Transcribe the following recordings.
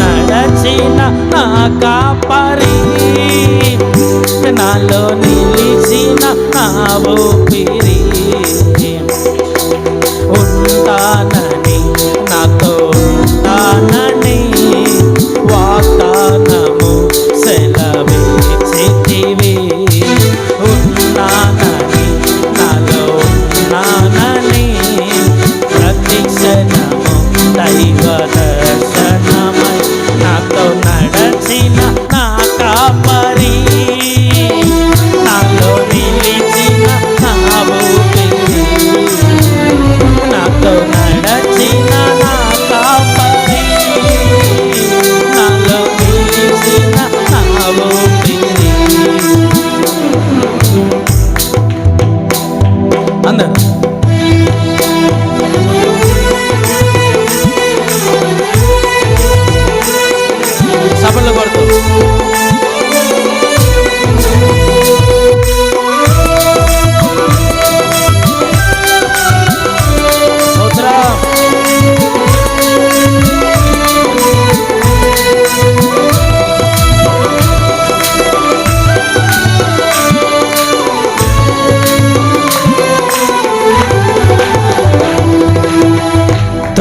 నడచిన నా కాపరి. నాలో నిలిచిన నా ఊపిరి. ఉంటానని నా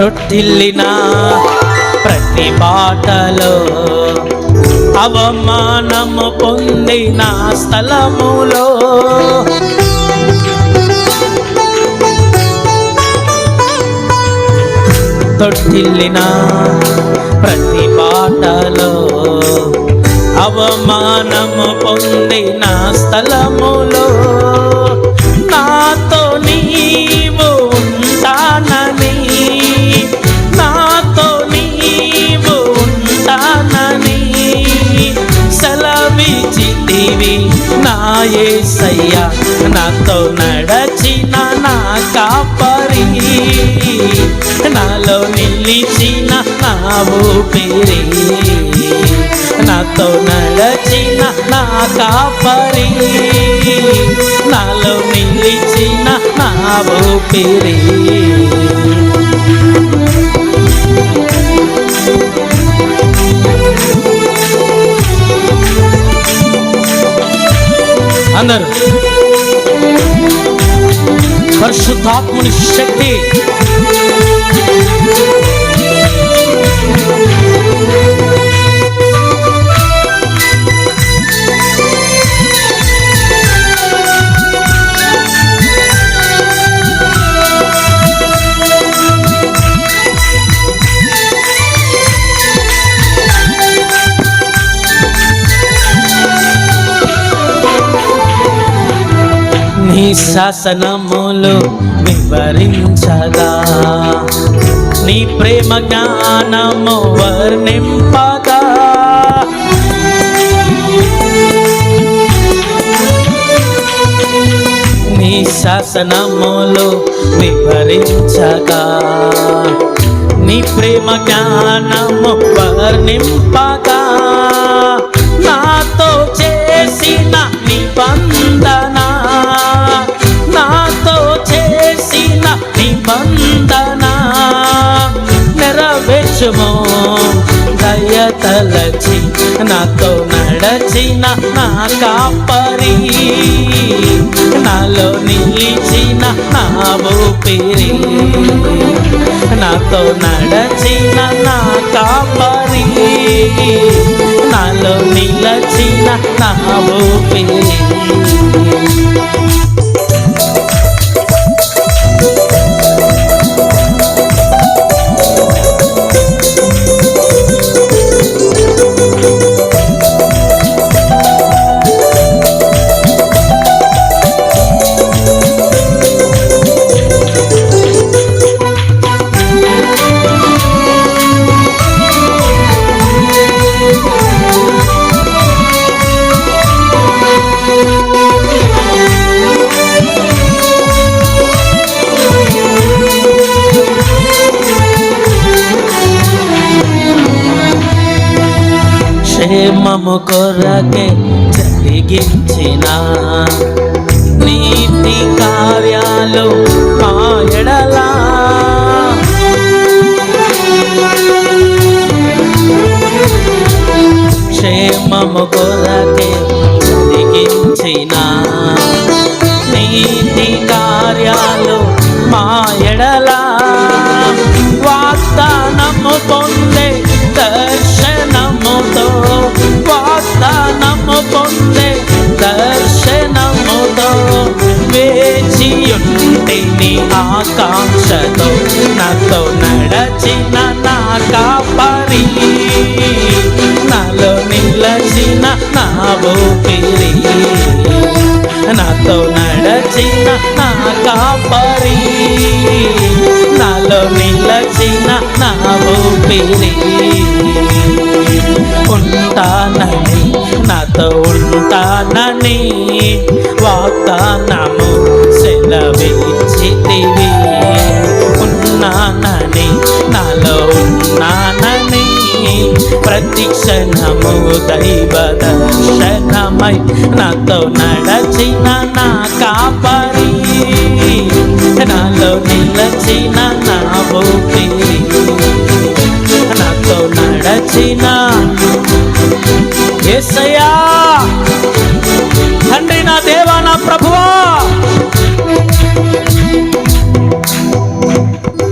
తొట్టిల్లిన ప్రతి బాటలో అవమానము పొందిన స్థలములో. తొట్టిల్లిన ప్రతి బాటలో అవమానము పొందిన స్థలములో. సెలవిచితివి నాతో నడచిన నా కాపరి. నాలో నిలిచిన నా ఊపిరి. నాతో నడచిన నా కాపరి. నాలో నిలిచిన నా ఊపిరి. மகாத்முனி சக்தி శాసనములు వివరించగా నీ ప్రేమ జ్ఞానము వర్ణింపగా. నీ శాసనములు వివరించగా నీ ప్రేమ జ్ఞానము వర్ణింపగా. కొంచెము దయ తలచి నాతో నడచిన నా కాపరి. నాలో నిలిచిన నా ఊపిరి. నాతో నడచిన నా కాపరి. నాలో నిలచిన నా ఊపిరి. క్షేమము కొరకే జరిగించిన నీతి కార్యాలు మా క్షేమము కొరకే జరిగించిన ఆకాంక్షతో నాతో నడచిన నా కాపరి. నాలో నిలచిన నా ఊపిరి. నాతో నడచిన నా కాపరి నాలో నిలచిన నా ఊపిరి. ఉంటానని నాతో ఉంటానని వాగ్దానము సెలవిచ్చితివి. ఉన్నానని నాలో ఉన్నానని నీ ప్రతి క్షణము దైవ దర్శనమై నాతో నడచిన నా కాపరి. నాలో నిలచిన నా భూపి నాతో నడచిన ఎసయ